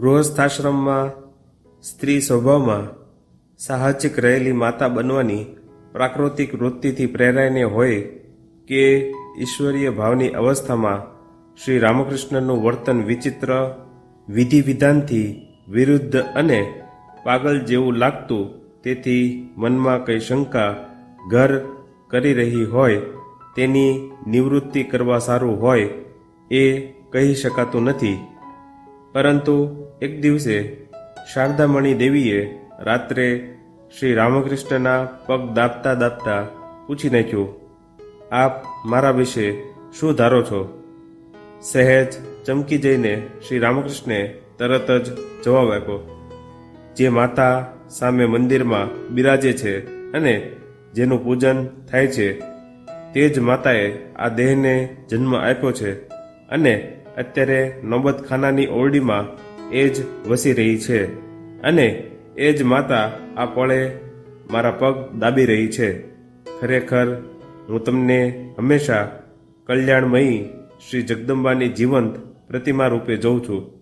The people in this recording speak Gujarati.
ગૃહસ્થાશ્રમમાં, સ્ત્રી સ્વભાવમાં સાહજિક રહેલી માતા બનવાની પ્રાકૃતિક વૃત્તિથી પ્રેરાઈને હોય કે ઈશ્વરીય ભાવની અવસ્થામાં શ્રી રામકૃષ્ણનું વર્તન વિચિત્ર વિધિ વિધાનથી વિરુદ્ધ અને પાગલ જેવું લાગતું તેથી મનમાં કઈ શંકા ઘર કરી રહી હોય, તેની નિવૃત્તિ કરવા સારું હોય એ કહી શકાતું નથી. પરંતુ એક દિવસે શારદામણી દેવીએ રાત્રે શ્રી રામકૃષ્ણના પગ દાબતા દાબતા પૂછી નાખ્યું, આપ મારા વિશે શું ધારો છો? સહેજ ચમકી જઈને શ્રી રામકૃષ્ણે તરત જ જવાબ આપ્યો, જે માતા સામે મંદિરમાં બિરાજે છે અને જેનું પૂજન થાય છે, તે જ માતાએ આ દેહને જન્મ આપ્યો છે અને અત્યારે નોબતખાનાની ઓરડીમાં એ જ વસી રહી છે. અને એ જ માતા આ પળે મારા પગ દાબી રહી છે. ખરેખર હું તમને હંમેશા કલ્યાણમયી શ્રી જગદંબાની જીવંત પ્રતિમા રૂપે જોઉં છું.